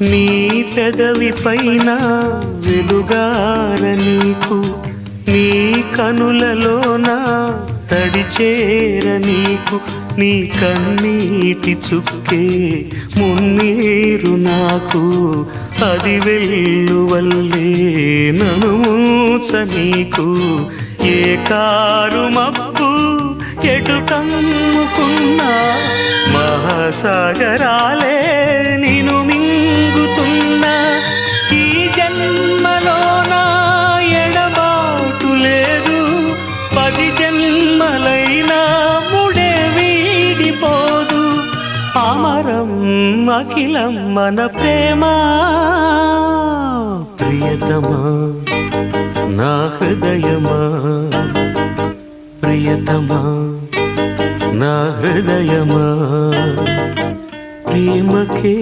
నీ పెదవి పైన వెలుగార నీకు నీ కనులలోన తడిచేర నీకు నీ కన్నీటి చుక్కే మున్నీరు నాకు. అది వెల్లువల్లే నను మూచ నీకు. ఏ కారు మప్పు ఎటు కమ్ముకున్నా మహాసాగరాలే జన్మలైనా ముడే వీడిపోదు. అమరం అఖిలం మన ప్రేమ. ప్రియతమా నా హృదయమా? ప్రియతమా నా హృదయమా? ప్రేమకే